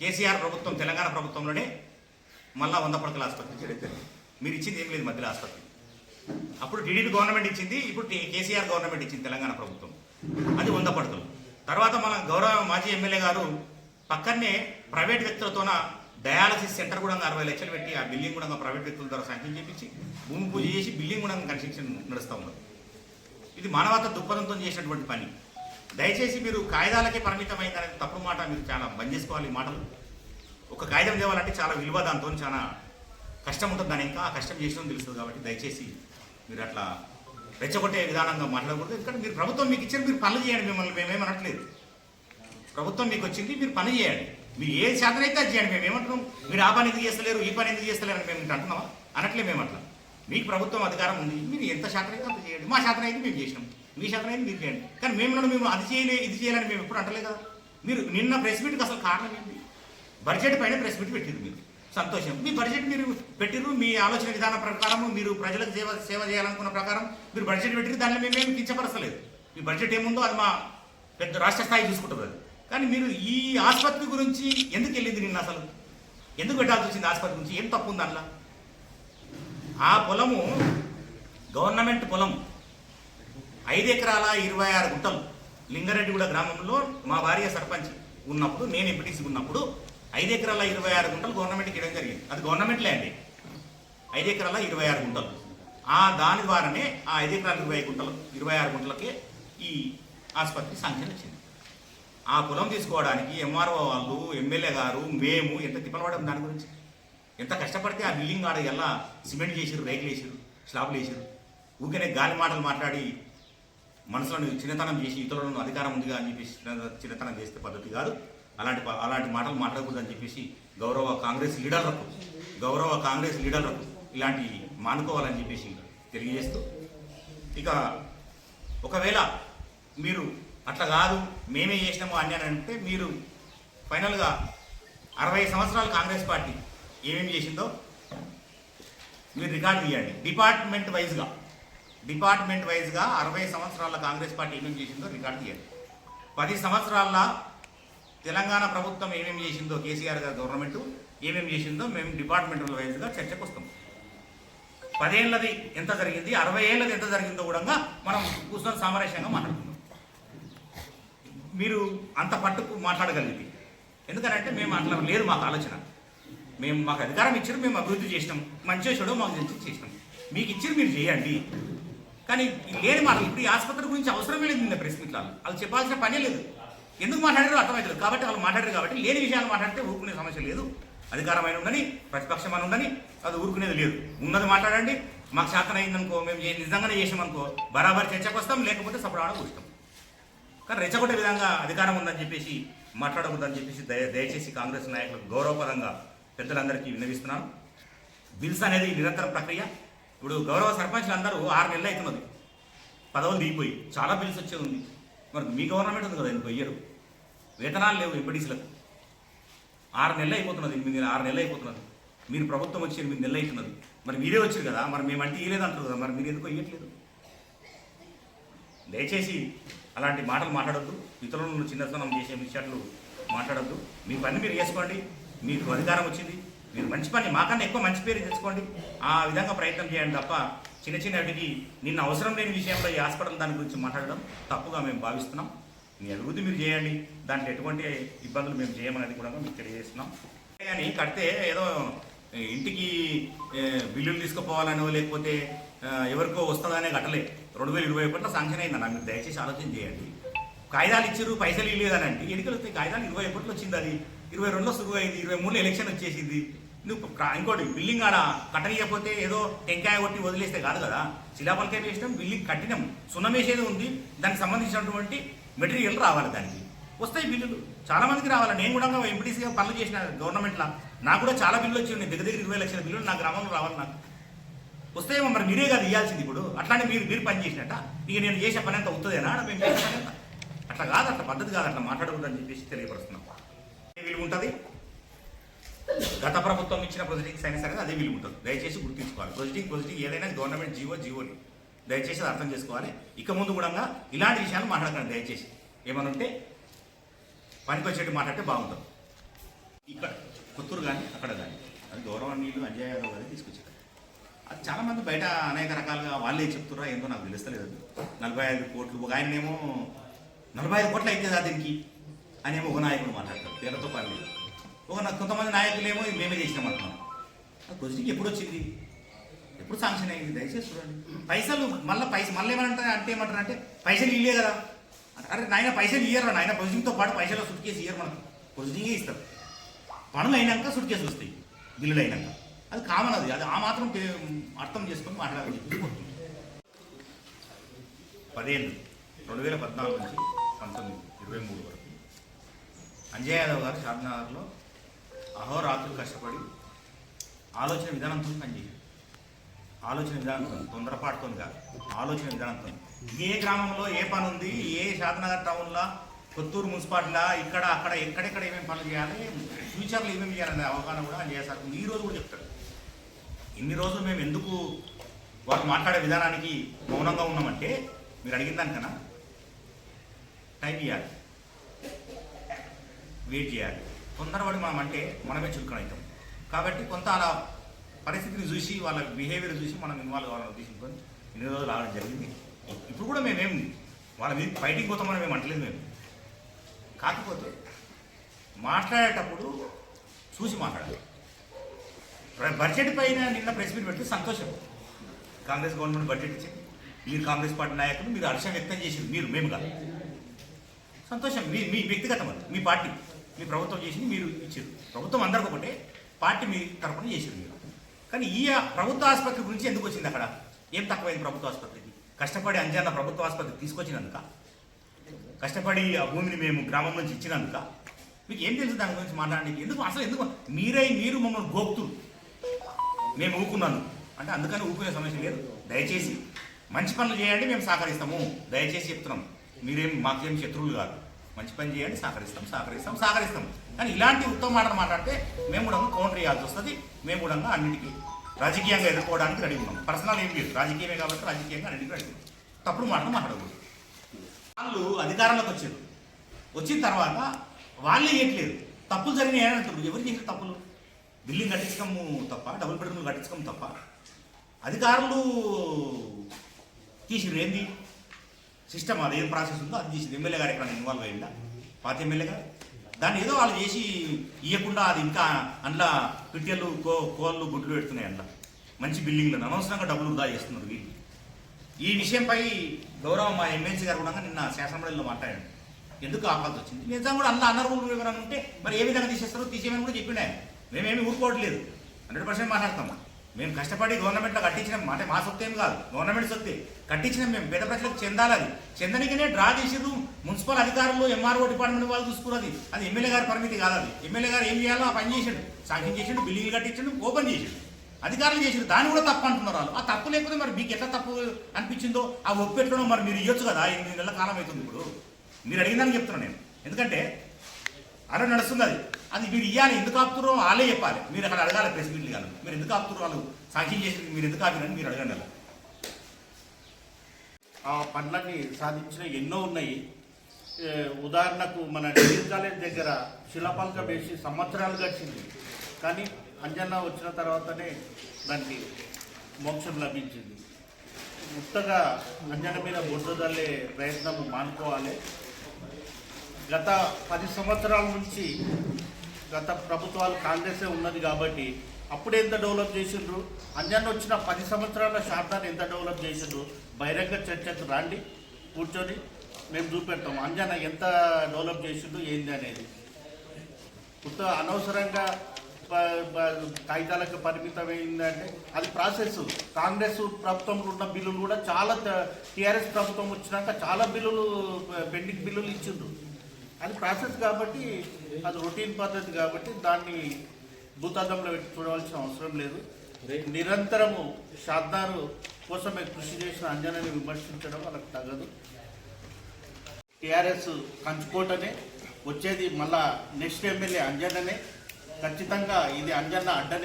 కేసీఆర్ ప్రభుత్వం తెలంగాణ ప్రభుత్వంలోనే మళ్ళా వంద పడకల ఆసుపత్రి మీరు ఇచ్చింది ఏం లేదు మధ్యలో ఆసుపత్రి. అప్పుడు టీడీపీ గవర్నమెంట్ ఇచ్చింది ఇప్పుడు కేసీఆర్ గవర్నమెంట్ ఇచ్చింది తెలంగాణ ప్రభుత్వం. అది వంద పడకలు. తర్వాత మన గౌరవ మాజీ ఎమ్మెల్యే గారు పక్కనే ప్రైవేట్ వ్యక్తులతోన డయాలసిస్ సెంటర్ కూడా అరవై లక్షలు పెట్టి ఆ బిల్డింగ్ కూడా ప్రైవేట్ వ్యక్తుల ద్వారా శాంక్షన్ చేపించి భూమి పూజ చేసి బిల్డింగ్ కూడా కన్స్ట్రక్షన్ నడుస్తూ ఉన్నది. ఇది మానవత దృక్పథంతో చేసినటువంటి పని. దయచేసి మీరు కాగితాలకే పరిమితమైందనే తప్పు మాట మీరు చాలా బంద్ చేసుకోవాలి మాటలు. ఒక కాగితం తేవాలంటే చాలా విలువ దాంతో చాలా కష్టం ఉంటుంది. దాని ఇంకా ఆ కష్టం చేసిన తెలుస్తుంది కాబట్టి దయచేసి మీరు అట్లా రెచ్చగొట్టే విధానంగా మాట్లాడకూడదు. ఎందుకంటే మీరు ప్రభుత్వం మీకు ఇచ్చిన మీరు పనులు చేయండి మిమ్మల్ని. మేమేమనట్లేదు ప్రభుత్వం మీకు వచ్చింది మీరు పని చేయండి. మీరు ఏ శాతం అయితే అది చేయండి. మేము ఏమంటున్నాం మీరు ఆ పని ఎందుకు చేస్తలేరు ఈ పని ఎందుకు చేస్తలేరు అని మేము అంటున్నామా? అనట్లే మేము అట్లా మీకు ప్రభుత్వం అధికారం ఉంది. మీరు ఎంత శాతం అయితే అంత చేయండి. మా శాతం అయితే మేము చేసినాం. మీ శాతం అయితే మీరు చేయండి. కానీ మేము మేము అది చేయలే ఇది చేయాలని మేము ఎప్పుడు అంటలే కదా. మీరు నిన్న ప్రెస్ మీట్కి అసలు కారణం ఏంటి బడ్జెట్ పైన ప్రెస్ మీట్ పెట్టింది మీరు. సంతోషం. మీ బడ్జెట్ మీరు పెట్టిర్రు మీ ఆలోచన విధానం ప్రకారం మీరు ప్రజలకు సేవ సేవ చేయాలనుకున్న ప్రకారం మీరు బడ్జెట్ పెట్టిరు దాన్ని మేమేమి కించపరచలేదు. మీ బడ్జెట్ ఏముందో అది మా పెద్ద రాష్ట్ర స్థాయి చూసుకుంటుంది అది. కానీ మీరు ఈ ఆసుపత్రి గురించి ఎందుకు వెళ్ళింది నిన్న అసలు? ఎందుకు పెట్టాల్సి వచ్చింది ఆసుపత్రి గురించి? ఏం తప్పు ఉంది అందులో? ఆ పొలము గవర్నమెంట్ పొలం ఐదు ఎకరాల ఇరవై ఆరు గుంటలు లింగారెడ్డిగూడ గ్రామంలో మా భార్య సర్పంచ్ ఉన్నప్పుడు నేను ఎంపీటీసీ ఉన్నప్పుడు ఐదు ఎకరాల ఇరవై ఆరు గుంటలు గవర్నమెంట్కి ఇవ్వడం జరిగింది. అది గవర్నమెంట్ ల్యాండ్ ఐదు ఎకరాల ఇరవై ఆరు గుంటలు. ఆ దాని ద్వారానే ఆ ఐదు ఎకరాల ఇరవై గుంటలు ఇరవై ఆరు గుంటలకే ఈ ఆసుపత్రి సాంక్షన్ వచ్చింది. ఆ పొలం తీసుకోవడానికి ఎంఆర్ఓ వాళ్ళు ఎమ్మెల్యే గారు మేము ఎంత తిప్పలపడడం దాని గురించి? ఎంత కష్టపడితే ఆ బిల్డింగ్ ఆడ ఎలా సిమెంట్ చేసిరు రేకులు వేసిరు స్లాబ్లు వేసిరు ఊకనే గాలి మాటలు మాట్లాడి మనసులను చిన్నతనం చేసి ఇతరులను అధికారం ఉందిగా అని చెప్పేసి చిన్నతనం చేస్తే పద్ధతి కాదు. అలాంటి అలాంటి మాటలు మాట్లాడకూడదని చెప్పేసి గౌరవ కాంగ్రెస్ లీడర్లకు గౌరవ కాంగ్రెస్ లీడర్లకు ఇలాంటి మానుకోవాలని చెప్పేసి తెలియజేస్తూ ఇక ఒకవేళ మీరు అట్లా కాదు మేమే చేసినాము అని అని అంటే మీరు ఫైనల్గా అరవై సంవత్సరాలు కాంగ్రెస్ పార్టీ ఏమేమి చేసిందో మీరు రికార్డు తీయండి. డిపార్ట్మెంట్ వైజ్గా డిపార్ట్మెంట్ వైజ్గా అరవై సంవత్సరాల కాంగ్రెస్ పార్టీ ఏమేమి చేసిందో రికార్డు తీయండి పది సంవత్సరాల తెలంగాణ ప్రభుత్వం ఏమేమి చేసిందో కేసీఆర్ గారి గవర్నమెంట్ ఏమేమి చేసిందో మేము డిపార్ట్మెంటల్ వైజ్గా చర్చకు వస్తాం. పదేళ్ళది ఎంత జరిగింది? అరవై ఏళ్ళది ఎంత జరిగిందో కూడా మనం కూర్చొని సామరస్యంగా మాట్లాడుకుందాం. మీరు అంత పట్టుకు మాట్లాడగలిగింది ఎందుకనంటే మేము అట్లా లేదు మాకు ఆలోచన. మేము మాకు అధికారం ఇచ్చారు మేము అభివృద్ధి చేసినాం. మంచి చెడు మాకు తెలిసి చేసినాం. మీకు ఇచ్చారు మీరు చేయండి. కానీ లేని మాటలు. ఇప్పుడు ఈ ఆసుపత్రి గురించి అవసరమే లేదు నిన్న ప్రెస్ మీట్లో. వాళ్ళు చెప్పాల్సిన పనే లేదు. ఎందుకు మాట్లాడారో అర్థమవుతుంది కాబట్టి వాళ్ళు మాట్లాడారు కాబట్టి లేని విషయాలు మాట్లాడితే ఊరుకునే సమస్య లేదు. అధికారమైన ఉండని ప్రతిపక్షమైన ఉండని అది ఊరుకునేది లేదు. ఉన్నది మాట్లాడండి. మాకు శాతం అయిందనుకో మేము నిజంగానే చేసామనుకో బరాబర్ చర్చకు వస్తాం లేకపోతే సపడాడ కూర్చుంటాం కానీ రెచ్చగొట్టే విధంగా అధికారం ఉందని చెప్పేసి మాట్లాడకూడదని చెప్పేసి దయ దయచేసి కాంగ్రెస్ నాయకులకు గౌరవపరంగా పెద్దలందరికీ విన్నవిస్తున్నాను. బిల్స్ అనేది నిరంతర ప్రక్రియ. ఇప్పుడు గౌరవ సర్పంచ్లు అందరూ ఆరు నెలలు అవుతున్నది. పదవులు దిగిపోయి చాలా బిల్స్ వచ్చే ఉంది. మరి మీ గవర్నమెంట్ ఉంది కదా ఎందుకు ఇయ్యరు? వేతనాలు లేవు ఎంపీడీసీలకు. ఆరు నెలలు అయిపోతున్నది ఎనిమిది నెలలు ఆరు నెలలు అయిపోతున్నది. మీరు ప్రభుత్వం వచ్చి ఎనిమిది నెలలు అవుతున్నది. మరి మీరే వచ్చారు కదా మరి మేమంటే ఇయ్యలేదు అంటారు కదా మరి మీరు ఎందుకు ఇయ్యట్లేదు? దయచేసి అలాంటి మాటలు మాట్లాడొద్దు. ఇతరులను చిన్నతనం చేసే విషయాలు మాట్లాడద్దు. మీ పని మీరు చేసుకోండి. మీకు అధికారం వచ్చింది. మీరు మంచి పని మాకన్నా ఎక్కువ మంచి పేరు తెచ్చుకోండి. ఆ విధంగా ప్రయత్నం చేయండి తప్ప చిన్న చిన్నటికి నిన్న అవసరం లేని విషయంలో ఈ హాస్పిటల్ దాని గురించి మాట్లాడడం తప్పుగా మేము భావిస్తున్నాం. మీ అభివృద్ధి మీరు చేయండి. దాంట్లో ఎటువంటి ఇబ్బందులు మేము చేయమనేది కూడా మీకు తెలియజేస్తున్నాం. కానీ కడితే ఏదో ఇంటికి బిల్లులు తీసుకుపోవాలనో లేకపోతే ఎవరికో వస్తుందనే కట్టలే. రెండు వేల ఇరవై ఒకటిలో శాంక్షన్ అయిందన్న మీరు దయచేసి ఆలోచన చేయండి. కాగితాలు ఇచ్చారు పైసలు ఇవ్వలేదనండి. ఎన్నికలు వస్తే కాగితాలు ఇరవై ఒకటిలో వచ్చింది అది ఇరవై రెండులో సురువు అయింది ఇరవై మూడులో ఎలక్షన్ వచ్చేసింది. నువ్వు ఇంకోటి బిల్డింగ్ ఆడ కట్టనియకపోతే ఏదో టెంకాయ కొట్టి వదిలేస్తే కాదు కదా. శిలాపలకాయ వేసినాం బిల్డింగ్ కట్టినాం. సున్నం వేసేది ఉంది. దానికి సంబంధించినటువంటి మెటీరియల్ రావాలి దానికి. వస్తాయి బిల్లులు. చాలా మందికి రావాలి. నేను కూడా ఎంపీటీసీగా పనులు చేసిన గవర్నమెంట్లో. నాకు కూడా చాలా బిల్లులు వచ్చి ఉన్నాయి. దగ్గర దగ్గర ఇరవై లక్షల బిల్లులు నా గ్రామంలో రావాలి నాకు. వస్తాయేమో మరి మీరే కదా ఇవ్వాల్సింది ఇప్పుడు. అట్లానే మీరు మీరు పని చేసినట్ట? ఇక నేను చేసే పని అంతా అవుతుందేనా మేము చేసే పని అట్లా కాదు అట్లా పద్ధతి కాదు అట్లా మాట్లాడకూడదని చెప్పేసి తెలియపరుస్తున్నాం. ఏ విలువ ఉంటుంది? గత ప్రభుత్వం ఇచ్చిన ప్రొసీడింగ్స్ అయినా సరే అదే విలువ ఉంటుంది. దయచేసి గుర్తించుకోవాలి ప్రొసీడింగ్ ప్రొసీడింగ్ ఏదైనా గవర్నమెంట్ జీవో జీవోని దయచేసి అది అర్థం చేసుకోవాలి. ఇక ముందు కూడా ఇలాంటి విషయాలు మాట్లాడకండి దయచేసి. ఏమనుంటే ఉంటే పనికి వచ్చేట్టు మాట్లాడితే బాగుంటుంది. ఇక్కడ కొత్తూరు కానీ అక్కడ కానీ అది గౌరవనీయులు అంజయ్ యాదవ్ గారు తీసుకొచ్చారు. అది చాలామంది బయట అనేక రకాలుగా వాళ్ళే చెప్తుర్రా ఏందో నాకు తెలుస్తలేదు నలభై ఐదు కోట్లు ఒక ఆయననేమో నలభై ఐదు కోట్లు అయితే దీనికి? అనేమో ఒక నాయకుడు మాట్లాడతారు పేరుతో పని ఒక కొంతమంది నాయకులేమో మేమే చేసినాం అంటున్నాం అది ఎప్పుడు వచ్చింది? ఎప్పుడు శాంక్షన్ అయింది? దయచేసి చూడండి. పైసలు మళ్ళీ పైసలు మళ్ళీ ఏమంటారు అంటే ఏమంటారు అంటే పైసలు ఇల్లే కదా. అరే నాయన పైసలు ఇయ్యరు నాయన ప్రొసీడింగ్తో పాటు పైసలు సుట్ కేసు ఇయ్యరు మనకు. ప్రొసీడింగే ఇస్తారు. పనులు అయినాక సుట్ కేసులు వస్తాయి బిల్లులు అయినాక. అది కామన్ అది. అది ఆ మాత్రం అర్థం చేసుకొని మాట్లాడాలి. పదేళ్ళు. రెండు వేల పద్నాలుగు నుంచి పంతొమ్మిది ఇరవై మూడు వరకు. అంజయ్ యాదవ్ గారు షాద్నగర్లో అహోరాత్రులు కష్టపడి ఆలోచన విధానంతో పనిచేయాలి ఆలోచన విధానంతో తొందరపాటుతో కాదు ఆలోచన విధానంతో ఏ గ్రామంలో ఏ పని ఉంది ఏ షాద్నగర్ టౌన్లో కొత్తూరు మున్సిపాలిటీలా ఇక్కడ అక్కడ ఎక్కడెక్కడ ఏమేమి పనులు చేయాలి ఫ్యూచర్లో ఏమేమి చేయాలనే అవగాహన కూడా అంజయ్య సార్ ఈ రోజు కూడా చెప్తాడు. ఇన్ని రోజులు మేము ఎందుకు వాళ్ళు మాట్లాడే విధానానికి మౌనంగా ఉన్నామంటే మీరు అడిగిన దానికన్నా టైప్ ఇవ్వాలి వెయిట్ చేయాలి. తొందరపడి మనం అంటే మనమే చురుకుని అవుతాం. కాబట్టి కొంత అలా పరిస్థితిని చూసి వాళ్ళ బిహేవియర్ చూసి మనం ఇన్వాల్వ్ కావాలని ఉద్దేశించుకొని ఇన్ని రోజులు రావడం జరిగింది. ఇప్పుడు కూడా మేమేం వాళ్ళ మీద ఫైటింగ్ పోతామని మేము అంటలేదు మేము. కాకపోతే మాట్లాడేటప్పుడు చూసి మాట్లాడాలి. బడ్జెట్ పైన నిన్న ప్రెస్ మీట్ పెడితే సంతోషం. కాంగ్రెస్ గవర్నమెంట్ బడ్జెట్ ఇచ్చింది. మీరు కాంగ్రెస్ పార్టీ నాయకులు మీరు హర్షం వ్యక్తం చేసింది మీరు మేము కాదు. సంతోషం. మీ మీ వ్యక్తిగతం అది. మీ పార్టీ. మీ ప్రభుత్వం చేసింది మీరు ఇచ్చారు. ప్రభుత్వం అందరికి ఒకటే. పార్టీ మీ తరపున చేసారు మీరు. కానీ ఈ ప్రభుత్వ ఆసుపత్రి గురించి ఎందుకు వచ్చింది అక్కడ? ఏం తక్కువైంది ప్రభుత్వ ఆసుపత్రికి? కష్టపడి అంజన్న ప్రభుత్వ ఆసుపత్రికి తీసుకొచ్చినందుక? కష్టపడి ఆ భూమిని మేము గ్రామం నుంచి ఇచ్చినందుక? మీకు ఏం తెలుసు దాని గురించి మాట్లాడడానికి? ఎందుకు అసలు ఎందుకు? మీరై మీరు మమ్మల్ని గోపుతురు మేము ఊకున్నాను. అంటే అందుకని ఊకునే సమస్య లేదు. దయచేసి మంచి పనులు చేయండి మేము సహకరిస్తాము. దయచేసి చెప్తున్నాం మీరేం మాకేం శత్రువులు కాదు. మంచి పని చేయండి సహకరిస్తాం సహకరిస్తాం సహకరిస్తాం. కానీ ఇలాంటి ఉత్తమ మాటలు మాట్లాడితే మేము కూడా కౌంటర్ చేయాల్సి వస్తుంది. మేము కూడా అన్నిటికీ రాజకీయంగా ఎదుర్కోవడానికి రెడీ ఉన్నాం. పర్సనల్ ఏం లేదు. రాజకీయమే కాబట్టి రాజకీయంగా అన్నిటికీ రెడీ ఉన్నాం. తప్పుడు మాటలు మాట్లాడకూడదు. వాళ్ళు అధికారంలోకి వచ్చారు. వచ్చిన తర్వాత వాళ్ళే చేయట్లేదు తప్పులు జరిగినాయి అంటారు ఎవరు చేసిన తప్పులు? బిల్డింగ్ కట్టించకము తప్ప డబుల్ బెడ్రూమ్ కట్టించకం తప్ప. అధికారులు తీసిరేంది సిస్టమ్ అది ఏం ప్రాసెస్ ఉందో అది చేసింది ఎమ్మెల్యే గారు ఎక్కడ ఇన్వాల్వ్ అయిందా పాత ఎమ్మెల్యే గారు? దాన్ని ఏదో వాళ్ళు చేసి ఇవ్వకుండా అది ఇంకా అందులో పిట్టెలు కో కోళ్ళు గుడ్లు పెడుతున్నాయి అందులో. మంచి బిల్డింగ్లను అనవసరంగా డబ్బులు వృధా చేస్తున్నారు వీళ్ళు. ఈ విషయంపై గౌరవ మా ఎమ్మెల్సీ గారు కూడా నిన్న శాసనమండలిలో మాట్లాడాడు ఎందుకు ఆపాల్సి వచ్చింది? నిజం కూడా అందులో అనర్హులు వివరణ ఉంటే మరి ఏ విధంగా తీసేస్తారో తీసేయమని కూడా చెప్పినాయి ఆయన. మేమేమి ఊరుకోవట్లేదు. హండ్రెడ్ పర్సెంట్ మాట్లాడతాం. మేము కష్టపడి గవర్నమెంట్లో కట్టించినాం. అంటే మా సొత్తు ఏం కాదు. గవర్నమెంట్ సొత్తే కట్టించినాం మేము. పేద ప్రజలకు చెందాలి అది. చెందనికనే డ్రా చేసిర్రు. మున్సిపల్ అధికారులు ఎంఆర్ఓ డిపార్ట్మెంట్ వాళ్ళు చూసుకున్నది అది. ఎమ్మెల్యే గారి పరిమితి కాదు అది. ఎమ్మెల్యే గారు ఏం చేయాలో ఆ పని చేసాడు. సాంక్షన్ చేసిండు బిల్లులు కట్టించండు ఓపెన్ చేసాడు. అధికారులు చేసారు దాన్ని కూడా తప్పు అంటున్నారు వాళ్ళు. ఆ తప్పు లేకపోతే మరి మీకు ఎట్లా తప్పు అనిపించిందో ఆ ఒప్పెట్టడం మరి మీరు ఇవ్వచ్చు కదా. ఎనిమిది నెలల కాలం అవుతుంది ఇప్పుడు. మీరు అడిగిందని చెప్తున్నాను నేను. ఎందుకంటే అలా నడుస్తుంది అది. అది మీరు ఇవ్వాలి ఎందుకు ఆపుతురో వాళ్ళే చెప్పాలి. మీరు అక్కడ అడగాలి ప్రెస్ మీట్లు మీరు ఎందుకు ఆపుతురు వాళ్ళు? సాంక్షన్ చేసి మీరు ఎందుకు ఆపిరని మీరు అడగండి అలా. ఆ పనులన్నీ సాధించిన ఎన్నో ఉన్నాయి. ఉదాహరణకు మన డిగ్రీ కాలేజ్ దగ్గర శిలాపలక వేసి సంవత్సరాలు గడిచింది. కానీ అంజన్న వచ్చిన తర్వాతనే దానికి మోక్షం లభించింది. ముక్తగా అంజన మీద బొడ్డు చల్లే ప్రయత్నం మానుకోవాలి. గత పది సంవత్సరాల నుంచి గత ప్రభుత్వాలు కాంగ్రెసే ఉన్నది కాబట్టి అప్పుడు ఎంత డెవలప్ చేసిండ్రు? అన్యాన్ని వచ్చిన పది సంవత్సరాల శాతాన్ని ఎంత డెవలప్ చేసిండ్రు? బహిరంగ చర్చకు రాండి కూర్చొని మేము చూపెడతాం. అంజన ఎంత డెవలప్ చేసిండ్రు ఏంది అనేది. కొత్త అనవసరంగా కాగితాలకు పరిమితం కాగితాలకు పరిమితమైందంటే అది ప్రాసెస్ కాంగ్రెస్ ప్రభుత్వంలో ఉన్న బిల్లులు కూడా చాలా టీఆర్ఎస్ ప్రభుత్వం వచ్చినాక చాలా బిల్లులు పెండింగ్ బిల్లులు ఇచ్చిండ్రు. అది ప్రాసెస్ కాబట్టి అది రొటీన్ పద్ధతి కాబట్టి దాన్ని భూతాదంలో పెట్టి చూడవలసిన అవసరం లేదు. నిరంతరము షాద్దారు కోసమే కృషి చేసిన అంజనాన్ని విమర్శించడం వాళ్ళకి తగదు. టీఆర్ఎస్ కంచుకోటనే వచ్చేది మళ్ళా నెక్స్ట్ ఎమ్మెల్యే అంజననే. ఖచ్చితంగా ఇది అంజన్న అడ్డనే.